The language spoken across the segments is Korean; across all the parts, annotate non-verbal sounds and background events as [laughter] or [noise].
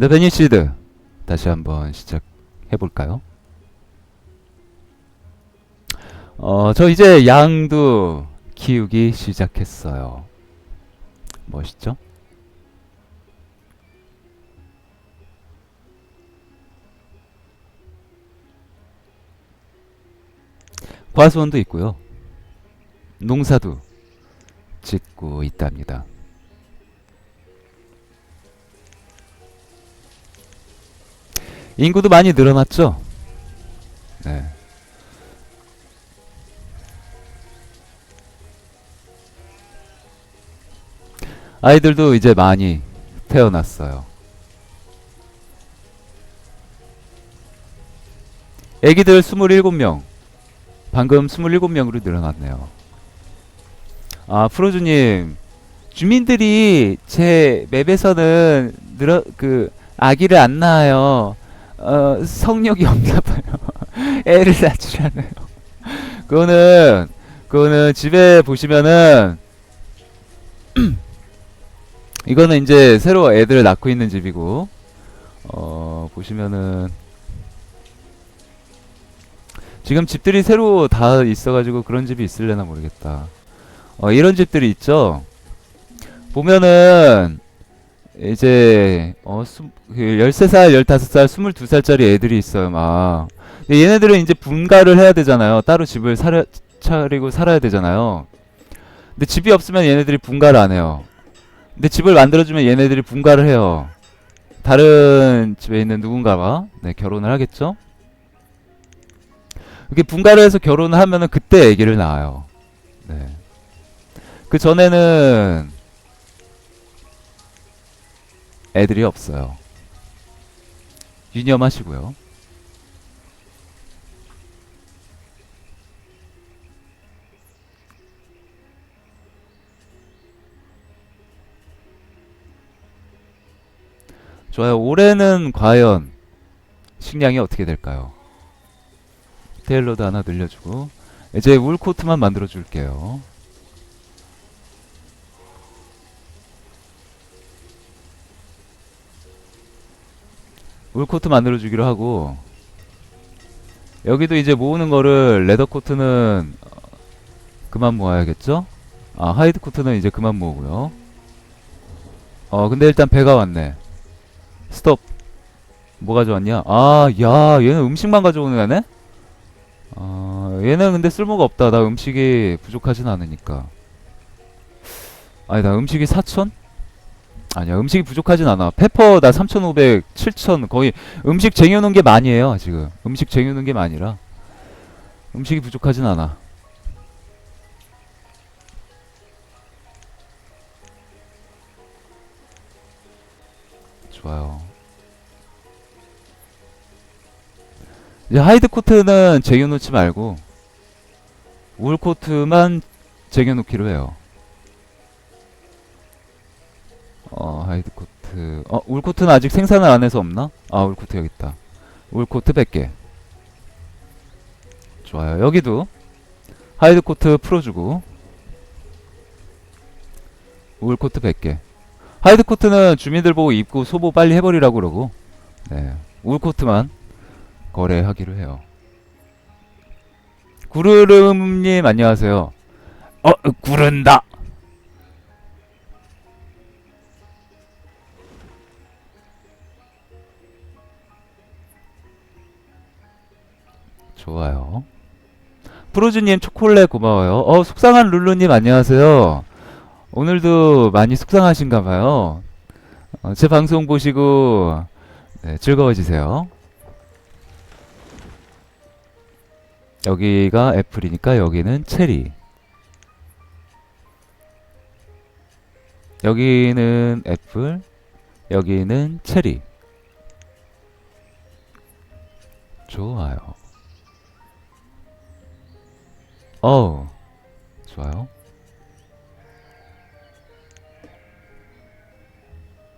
네, 베니 시드 다시 한번 시작해 볼까요? 어, 저 이제 양도 키우기 시작했어요. 멋있죠? 과수원도 있고요. 농사도 짓고 있답니다. 인구도 많이 늘어났죠? 네. 아이들도 이제 많이 태어났어요. 애기들 27명. 방금 27명으로 늘어났네요. 아, 프로즈님. 주민들이 제 맵에서는 늘어, 그, 아기를 안 낳아요. 어, 성욕이 없나 봐요. [laughs] 애를 낳지 않아요. 그거는, 그거는 집에 보시면은, [clears throat] 이거는 이제 새로 애들을 낳고 있는 집이고, 어, 보시면은, 지금 집들이 새로 다 있어가지고 그런 집이 있을래나 모르겠다. 어, 이런 집들이 있죠? 보면은, 이제, 어, 수, 그 13살, 15살, 22살짜리 애들이 있어요, 막. 근데 얘네들은 이제 분가를 해야 되잖아요. 따로 집을 사려, 차리고 살아야 되잖아요. 근데 집이 없으면 얘네들이 분가를 안 해요. 근데 집을 만들어주면 얘네들이 분가를 해요. 다른 집에 있는 누군가와 네, 결혼을 하겠죠? 이렇게 분가를 해서 결혼을 하면은 그때 아기를 낳아요. 네. 그 전에는 애들이 없어요. 유념하시고요. 좋아요. 올해는 과연 식량이 어떻게 될까요? 테일러도 하나 늘려주고 이제 울코트만 만들어 줄게요. 울코트 만들어 주기로 하고 여기도 이제 모으는 거를 레더 코트는 어, 그만 모아야겠죠? 아 하이드 코트는 이제 그만 모으고요. 어 근데 일단 배가 왔네. 스톱. 뭐 가져왔냐? 아, 야, 얘는 음식만 가져오는 애네? 아, 얘는 근데 쓸모가 없다. 나 음식이 부족하진 않으니까. 아니, 나 음식이 4천? 아니야, 음식이 부족하진 않아. 페퍼 나 3,500, 7,000 거의 음식 쟁여놓은 게 많이 에요, 지금. 음식 쟁여놓은 게 많이라. 음식이 부족하진 않아. 좋아요. 이제 하이드 코트는 쟁여놓지 말고 울 코트만 쟁여놓기로 해요. 어 하이드 코트 어 울 코트는 아직 생산을 안 해서 없나? 아 울 코트 여기 있다. 울 코트 100개. 좋아요. 여기도 하이드 코트 풀어주고 울 코트 100개. 하이드 코트는 주민들 보고 입고 소보 빨리 해버리라고 그러고 네. 울 코트만 거래하기로 해요. 구르름님 안녕하세요. 어 구른다. 좋아요. 프로즈님 초콜릿 고마워요. 어 속상한 룰루님 안녕하세요. 오늘도 많이 속상하신가 봐요. 어, 제 방송 보시고 네, 즐거워지세요. 여기가 애플이니까 여기는 체리. 여기는 애플, 여기는 체리. 좋아요. 어우, 좋아요.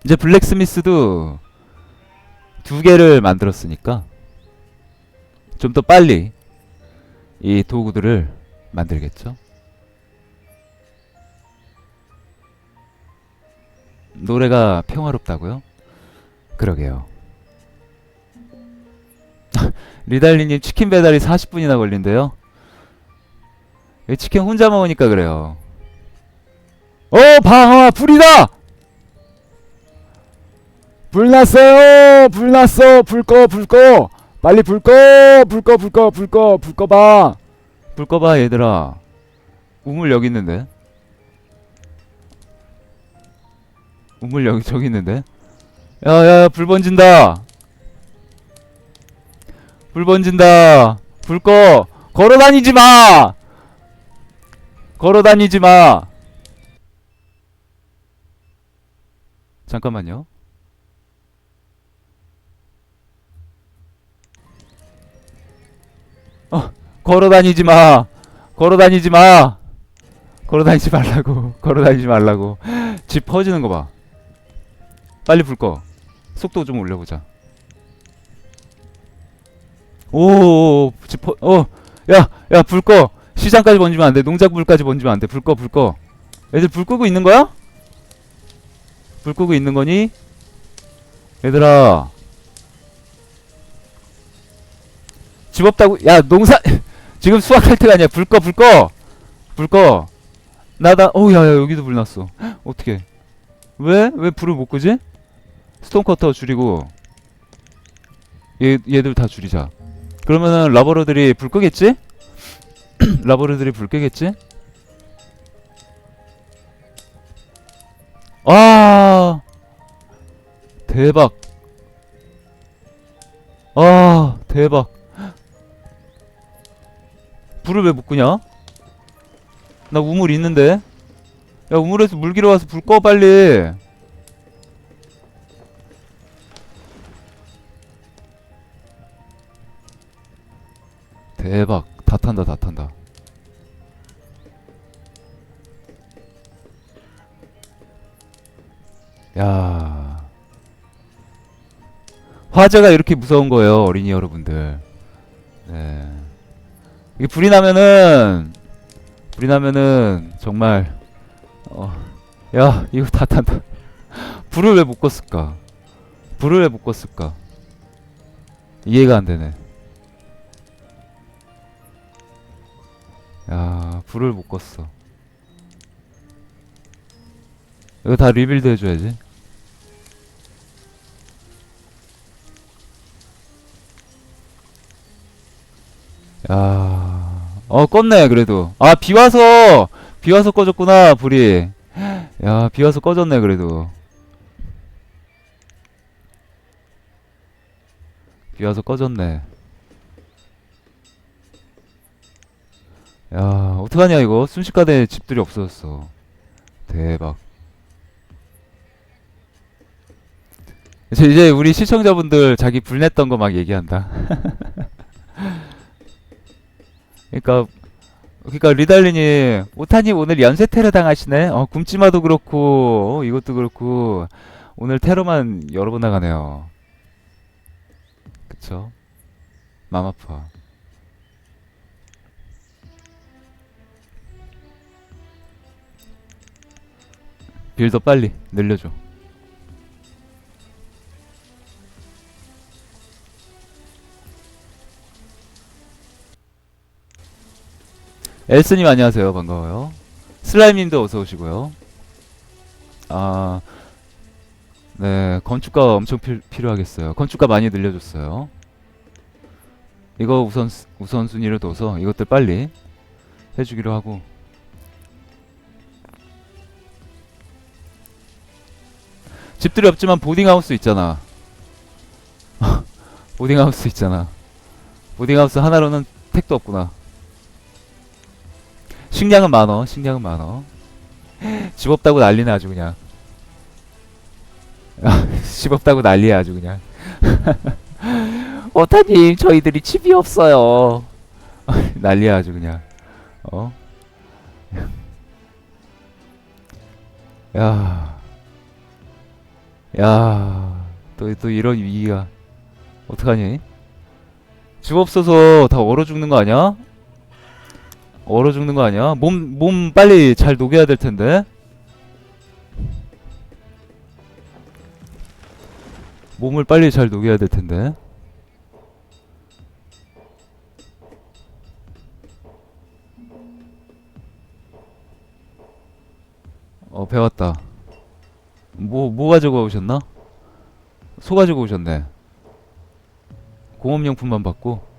이제 블랙스미스도 두 개를 만들었으니까 좀 더 빨리 이 도구들을 만들겠죠. 노래가 평화롭다고요? 그러게요. [laughs] 리달리님 치킨 배달이 40분이나 걸린대요. 이 치킨 혼자 먹으니까 그래요. 어, 방아 불이다! 불 났어요! 불 났어! 불 꺼! 불 꺼! 빨리 불 꺼! 불 꺼! 불 꺼! 불 꺼! 불 꺼 봐! 불 꺼 봐 얘들아. 우물 여기 있는데. 우물 여기 저기 있는데. 야야 불 번진다. 불 번진다. 불 꺼. 걸어 다니지 마. 걸어 다니지 마. 잠깐만요. 어, 걸어 다니지 마. 걸어 다니지 마. 걸어 다니지 말라고. [laughs] 걸어 다니지 말라고. 집 퍼지는 거 봐. 빨리 불 꺼. 속도 좀 올려보자. 오, 집 퍼, 어, 야, 야, 불 꺼. 시장까지 번지면 안 돼. 농작물까지 번지면 안 돼. 불 꺼, 불 꺼. 애들 불 끄고 있는 거야? 불 끄고 있는 거니? 얘들아. 집 없다고, 야, 농사, [laughs] 지금 수확할 때가 아니야. 불 꺼, 불 꺼. 불 꺼. 나다, 어우, 야, 야, 여기도 불 났어. [gasps] 어떻게? 왜? 왜 불을 못 끄지? 스톤커터 줄이고. 얘, 얘들 다 줄이자. 그러면은 라버러들이 불 끄겠지? 라버러들이 불 끄겠지? 아! 대박. 아, 대박. 불을 왜 못 끄냐? 나 우물 있는데? 야, 우물에서 물 길어 와서 불 꺼, 빨리. 대박. 다 탄다, 다 탄다. 야. 화재가 이렇게 무서운 거예요, 어린이 여러분들. 네. 이게 불이 나면은, 불이 나면은, 정말, 어, 야, 이거 다 탄다. 불을 왜 못 껐을까? 불을 왜 못 껐을까? 이해가 안 되네. 야, 불을 못 껐어. 이거 다 리빌드 해줘야지. 야, 어 껐네 그래도. 아 비 와서 비 와서 꺼졌구나 불이. 야, 비 와서 꺼졌네 그래도. 비 와서 꺼졌네. 야, 어떡하냐 이거? 순식간에 집들이 없어졌어. 대박. 이제 이제 우리 시청자분들 자기 불냈던 거 막 얘기한다. [laughs] 그러니까 그러니까 리달리님 오타님 오늘 연쇄 테러 당하시네. 어 굶지마도 그렇고 어, 이것도 그렇고 오늘 테러만 여러 번 나가네요. 그쵸? 맘 아파. 빌더 빨리 늘려줘. 엘스님 안녕하세요. 반가워요. 슬라임님도 어서 오시고요. 아, 네 건축가 엄청 필, 필요하겠어요. 건축가 많이 늘려줬어요. 이거 우선 우선 순위를 둬서 이것들 빨리 해주기로 하고. 집들이 없지만 보딩하우스 있잖아. [laughs] 보딩하우스 있잖아. 보딩하우스 하나로는 택도 없구나. 식량은 많어. 식량은 많어. 집 없다고 난리네 아주 그냥. [laughs] 집 없다고 난리야 아주 그냥. [laughs] 오타님 저희들이 집이 없어요. [laughs] 난리야 아주 그냥. 어? 야. 야. 또, 또 이런 위기가. 어떡하니? 집 없어서 다 얼어 죽는 거 아니야? 얼어 죽는 거 아니야? 몸, 몸 빨리 잘 녹여야 될 텐데. 몸을 빨리 잘 녹여야 될 텐데. 어, 배웠다. 뭐, 뭐 가지고 오셨나? 소 가지고 오셨네. 공업용품만 받고.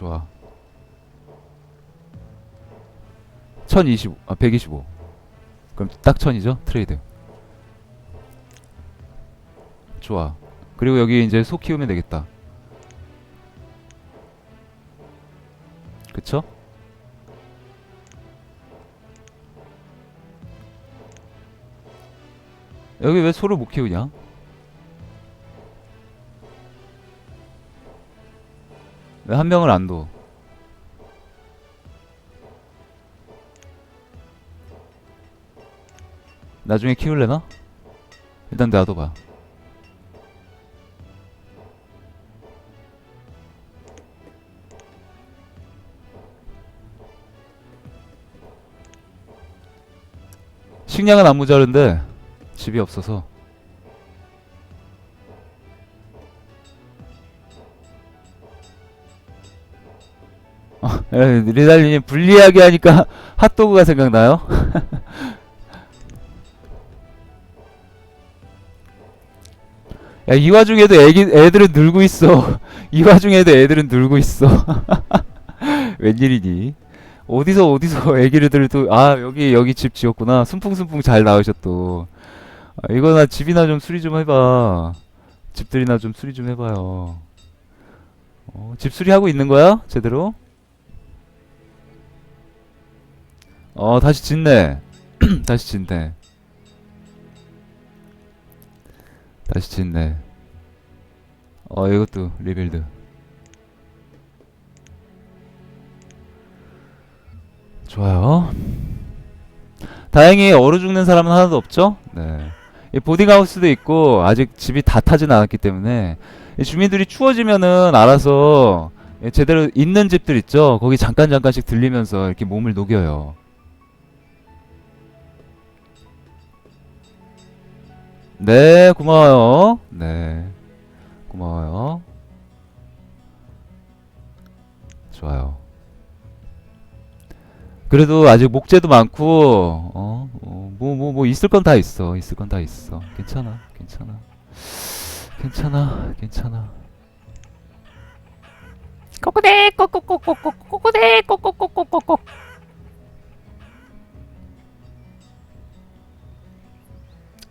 좋아. 1025, 아, 125. 그럼 딱 1000이죠? 트레이드. 좋아. 그리고 여기 이제 소 키우면 되겠다. 그쵸? 여기 왜 소를 못 키우냐? 왜 한 명을 안 둬? 나중에 키울래나? 일단 놔둬봐. 식량은 안 모자른데 집이 없어서 리달리님 불리하게 하니까 [laughs] 핫도그가 생각나요? [laughs] 야, 이 와중에도 애기, 애들은 늘고 있어. [laughs] 이 와중에도 애들은 늘고 있어. 웬일이니? 어디서 어디서 애기들을 또, 아, 여기, 여기 집 지었구나. 순풍순풍 잘 나으셨 또. 아, 이거나 집이나 좀 수리 좀 해봐. 집들이나 좀 수리 좀 해봐요. 어, 집 수리하고 있는 거야? 제대로? 어, 다시 짓네. [clears throat] 다시 짓네. 다시 짓네. 어, 이것도 리빌드. 좋아요. 다행히 얼어 죽는 사람은 하나도 없죠? 네. 이 보딩하우스도 있고, 아직 집이 다 타진 않았기 때문에, 이 주민들이 추워지면은 알아서 예, 제대로 있는 집들 있죠? 거기 잠깐 잠깐씩 들리면서 이렇게 몸을 녹여요. 네, 고마워요. 네. 고마워요. 좋아요. 그래도 아직 목재도 많고, 어, 어, 뭐, 뭐, 뭐, 있을 건 다 있어. 있을 건 다 있어. 괜찮아. 괜찮아. 괜찮아. 괜찮아. 꼬꼬대 꼬꼬꼬꼬꼬 꼬꼬대 꼬꼬꼬꼬꼬꼬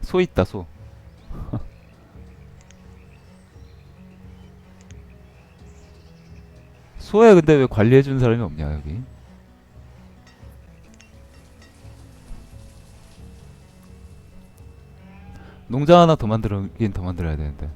소 있다, 소. 소에 근데 왜 관리해주는 사람이 없냐, 여기? 농장 하나 더 만들긴 더 만들어야 되는데.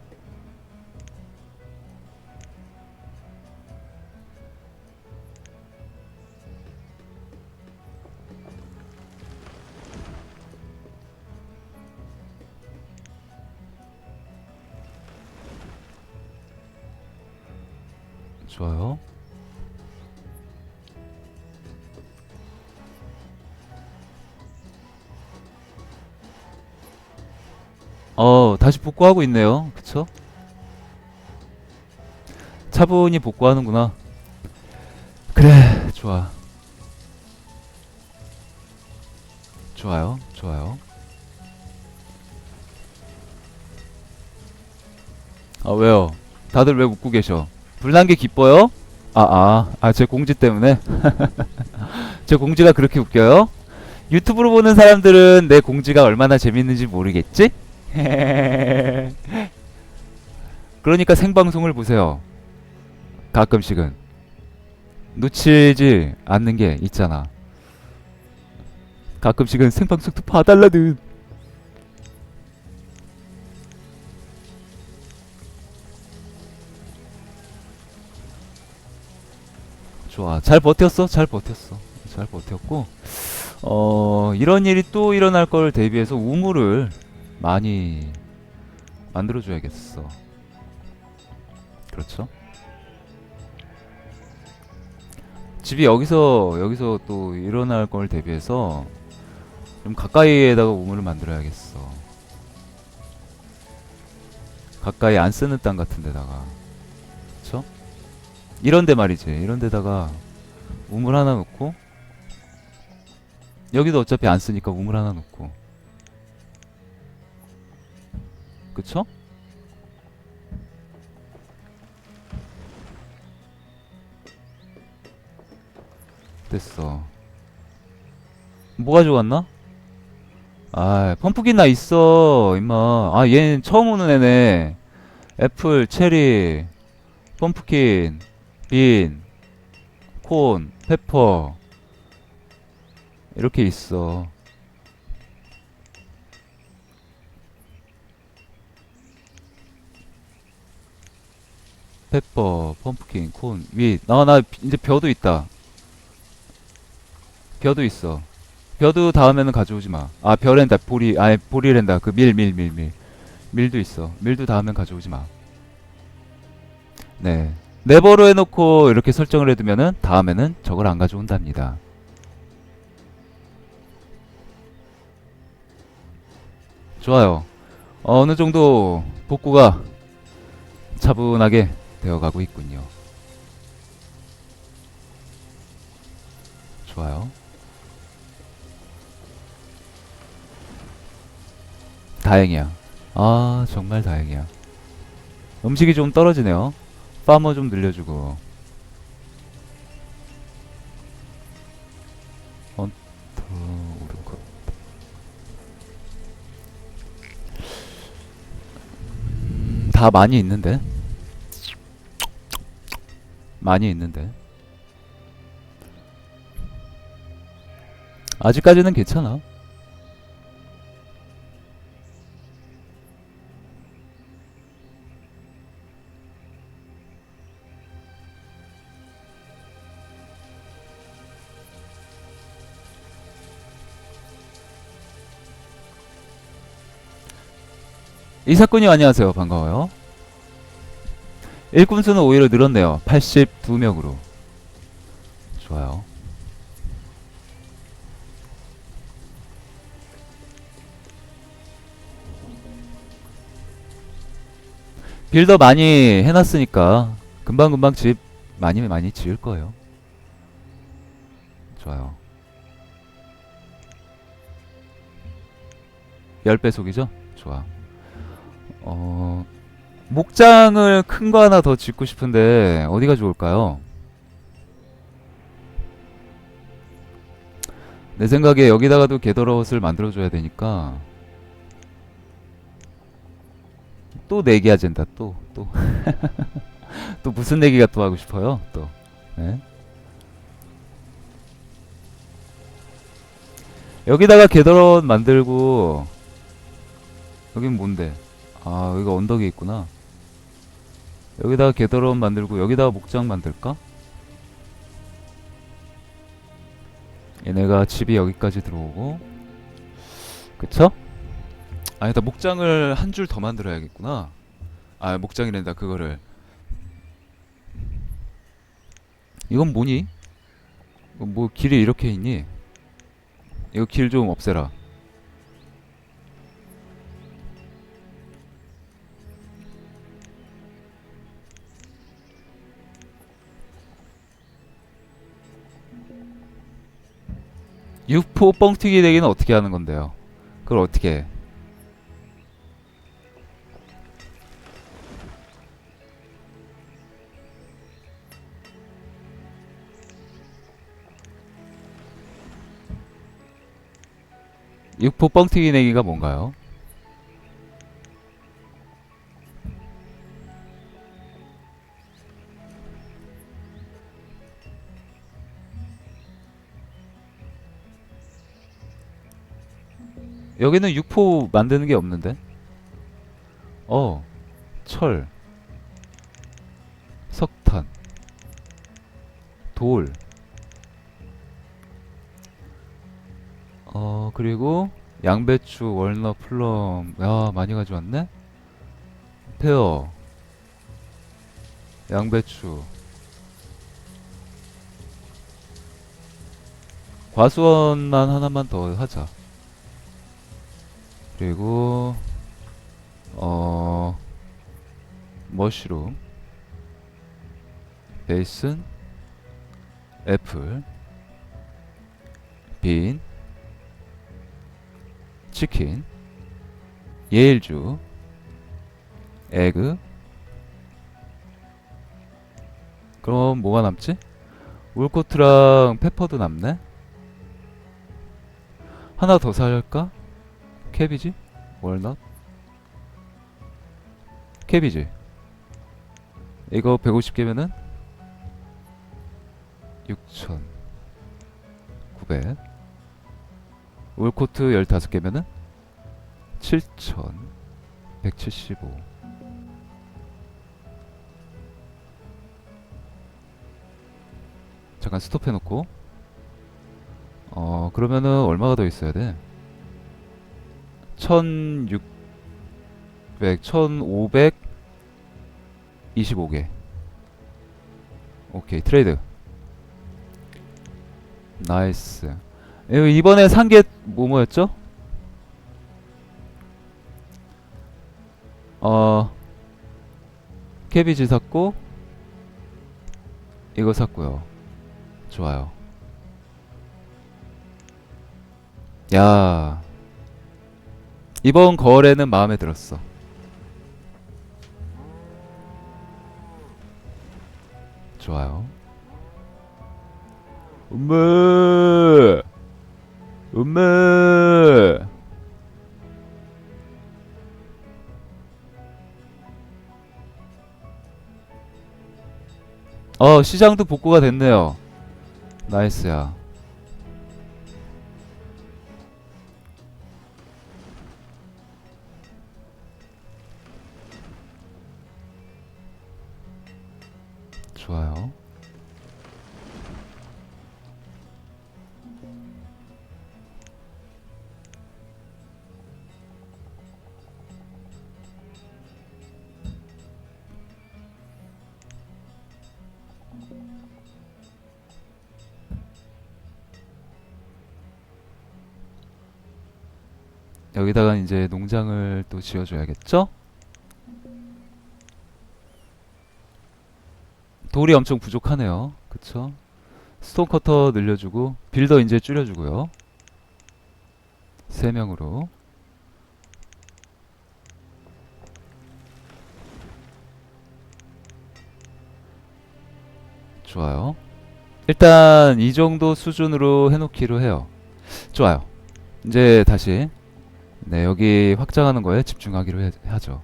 다시 복구하고 있네요. 그쵸? 차분히 복구하는구나. 그래, 좋아. 좋아요, 좋아요. 아, 왜요? 다들 왜 웃고 계셔? 불난 게 기뻐요? 아, 아, 아, 제 공지 때문에? [laughs] 제 공지가 그렇게 웃겨요? 유튜브로 보는 사람들은 내 공지가 얼마나 재밌는지 모르겠지? [laughs] 그러니까 생방송을 보세요. 가끔씩은. 놓치지 않는 게 있잖아. 가끔씩은 생방송도 봐달라는. 좋아. 잘 버텼어? 잘 버텼어. 잘 버텼고, 어, 이런 일이 또 일어날 걸 대비해서 우물을 많이 만들어줘야겠어. 그렇죠? 집이 여기서, 여기서 또 일어날 걸 대비해서, 좀 가까이에다가 우물을 만들어야겠어. 가까이 안 쓰는 땅 같은 데다가. 그쵸? 이런 데 말이지. 이런 데다가 우물 하나 놓고 여기도 어차피 안 쓰니까 우물 하나 놓고. 그쵸? 됐어. 뭐가 좋았나? 아, 펌프긴 나 있어, 임마. 아, 얘는 처음 오는 애네. 애플, 체리, 펌프킨, 빈, 콘, 페퍼. 이렇게 있어. 페퍼, 펌프킨, 콘, 윗. 나, 나 이제 벼도 있다. 벼도 있어. 벼도 다음에는 가져오지 마. 아, 벼랜다. 보리, 아니, 보리랜다. 그 밀, 밀, 밀, 밀. 밀도 있어. 밀도 다음엔 가져오지 마. 네. 네버로 해놓고 이렇게 설정을 해두면은 다음에는 저걸 안 가져온답니다. 좋아요. 어느 정도 복구가 차분하게 되어가고 있군요. 좋아요. 다행이야. 아, 정말 다행이야. 음식이 좀 떨어지네요. 파머 좀 늘려주고. 음, 다 많이 있는데? 많이 있는데? 아직까지는 괜찮아. 이 사건님 안녕하세요. 반가워요. 일꾼 수는 오히려 늘었네요. 82명으로. 좋아요. 빌더 많이 해놨으니까 금방금방 집 많이 많이 지을 거예요. 좋아요. 10배속이죠? 좋아. 어, 목장을 큰 거 하나 더 짓고 싶은데 어디가 좋을까요? 내 생각에 여기다가도 게더러웃을 만들어줘야 되니까 또 내기 아젠다 또 또 [laughs] 또 무슨 내기가 또 하고 싶어요 또 네? 여기다가 게더러웃 만들고 여긴 뭔데 아 여기가 언덕에 있구나 여기다가 게더러운 만들고 여기다가 목장 만들까? 얘네가 집이 여기까지 들어오고 그쵸? 아니다 목장을 한 줄 더 만들어야겠구나 아 목장이란다 그거를 이건 뭐니? 이거 뭐 길이 이렇게 있니? 이거 길 좀 없애라 육포 뻥튀기 내기는 어떻게 하는 건데요? 그걸 어떻게 해? 육포 뻥튀기 내기가 뭔가요? 여기는 육포 만드는 게 없는데? 어, 철, 석탄, 돌, 어, 그리고 양배추, 월넛, 플럼, 야, 많이 가져왔네? 페어, 양배추, 과수원만 하나만 더 하자. 그리고 어 머쉬룸 베이슨 애플 빈 치킨 예일주 에그 그럼 뭐가 남지? 울코트랑 페퍼도 남네? 하나 더 살까? 캐비지? 월넛? 캐비지 이거 150개면은 6,900 울코트 15개면은 7,175 잠깐 스톱해놓고 어 그러면은 얼마가 더 있어야 돼? 1600 1500 25개. 오케이 트레이드. 나이스. 이거 이번에 산 게 뭐 뭐였죠? 어 캐비지 샀고 이거 샀고요. 좋아요. 야 이번 거래는 마음에 들었어. 좋아요. 음메! 음메! 어 시장도 복구가 됐네요. 나이스야 좋아요 여기다가 이제 농장을 또 지어줘야겠죠? 돌이 엄청 부족하네요. 그쵸? 스톤 커터 늘려주고 빌더 이제 줄여주고요. 3명으로 좋아요. 일단 이 정도 수준으로 해놓기로 해요. 좋아요. 이제 다시 네 여기 확장하는 거에 집중하기로 해, 하죠.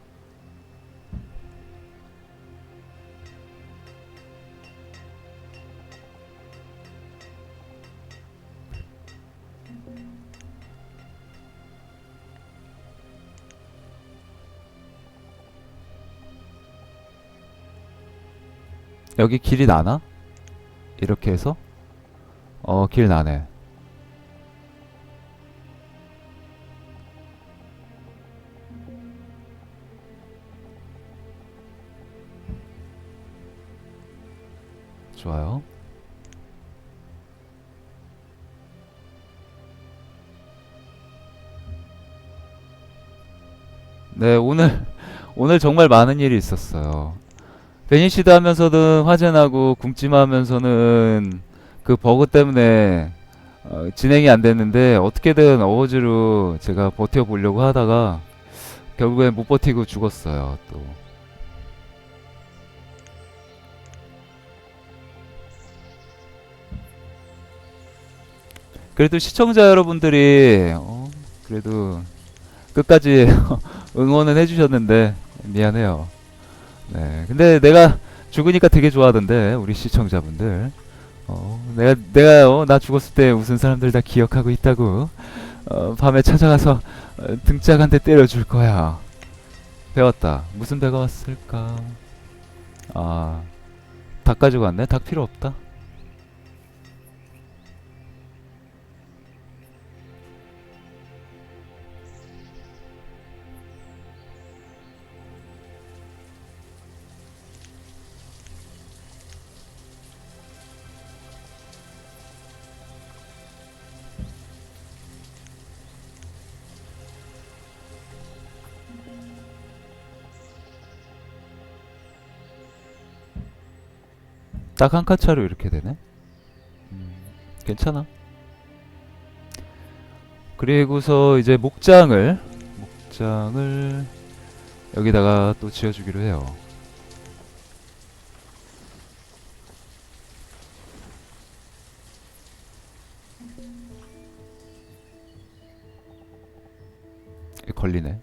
여기 길이 나나? 이렇게 해서? 어, 길 나네. 좋아요. 네, 오늘, 오늘 정말 많은 일이 있었어요. 베니시드 하면서는 화재나고 궁찜하면서는 그 버그 때문에 어, 진행이 안 됐는데 어떻게든 어워즈로 제가 버텨보려고 하다가 결국엔 못 버티고 죽었어요, 또. 그래도 시청자 여러분들이 어, 그래도 끝까지 [laughs] 응원은 해주셨는데 미안해요. 네, 근데 내가 죽으니까 되게 좋아하던데 우리 시청자분들. 어, 내가 내가 어, 나 죽었을 때 웃은 사람들 다 기억하고 있다고. 어, 밤에 찾아가서 어, 등짝 한 대 때려줄 거야. 배웠다. 무슨 배가 왔을까? 아, 닭 가지고 왔네. 닭 필요 없다. 딱 한 칸 차로 이렇게 되네. 음, 괜찮아. 그리고서 이제 목장을 목장을 여기다가 또 지어주기로 해요. 이 걸리네.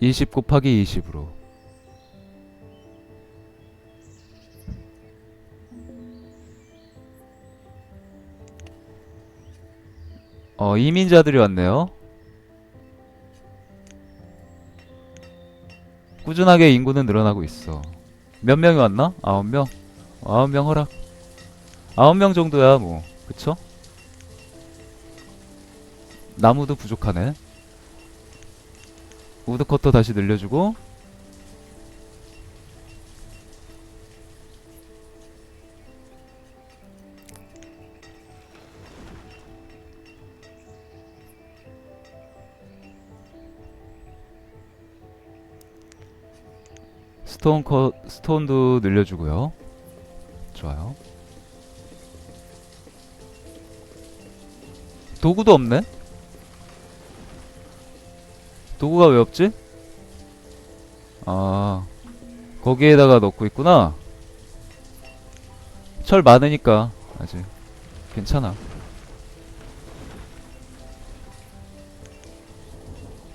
20 곱하기 20으로. 어, 이민자들이 왔네요. 꾸준하게 인구는 늘어나고 있어. 몇 명이 왔나? 아홉 명? 아홉 명 허락. 아홉 명 정도야, 뭐. 그쵸? 나무도 부족하네. 우드커터 다시 늘려주고. 스톤 컷 스톤도 늘려주고요. 좋아요. 도구도 없네. 도구가 왜 없지? 아 거기에다가 넣고 있구나. 철 많으니까 아직 괜찮아.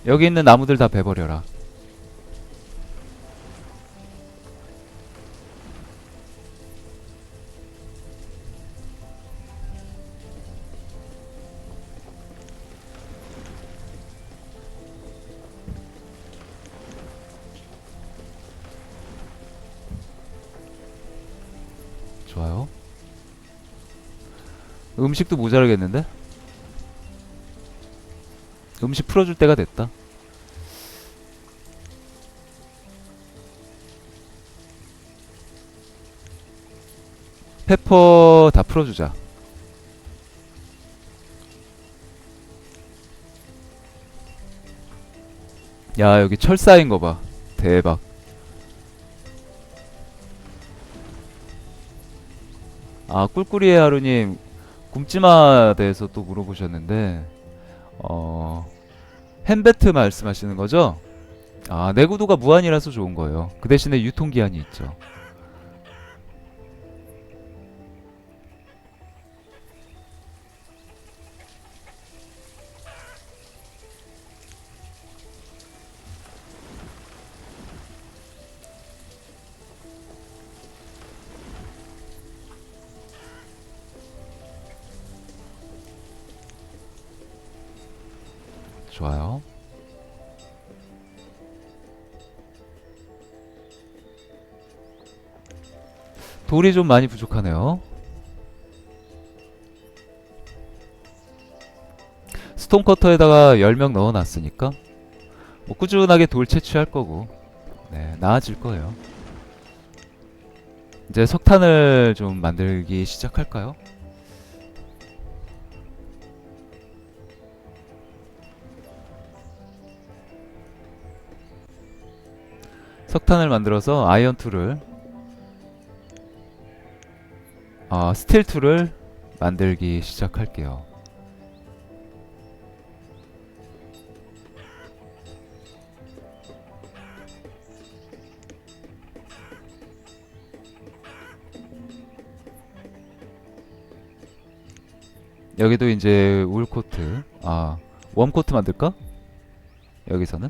여기 있는 나무들 다 베버려라. 좋아요. 음식도 모자라겠는데? 음식 풀어줄 때가 됐다. 페퍼 다 풀어주자. 야, 여기 철 쌓인 거 봐. 대박. 아, 꿀꿀이의 하루님, 굶지마 대해서 또 물어보셨는데, 어, 햄베트 말씀하시는 거죠? 아, 내구도가 무한이라서 좋은 거예요. 그 대신에 유통기한이 있죠. 좋아요. 돌이 좀 많이 부족하네요. 스톤커터에다가 10명 넣어놨으니까 뭐 꾸준하게 돌 채취할 거고 네, 나아질 거예요. 이제 석탄을 좀 만들기 시작할까요? 석탄을 만들어서 아이언 툴을 아 스틸 툴을 만들기 시작할게요. 여기도 이제 울 코트 아 웜 코트 만들까? 여기서는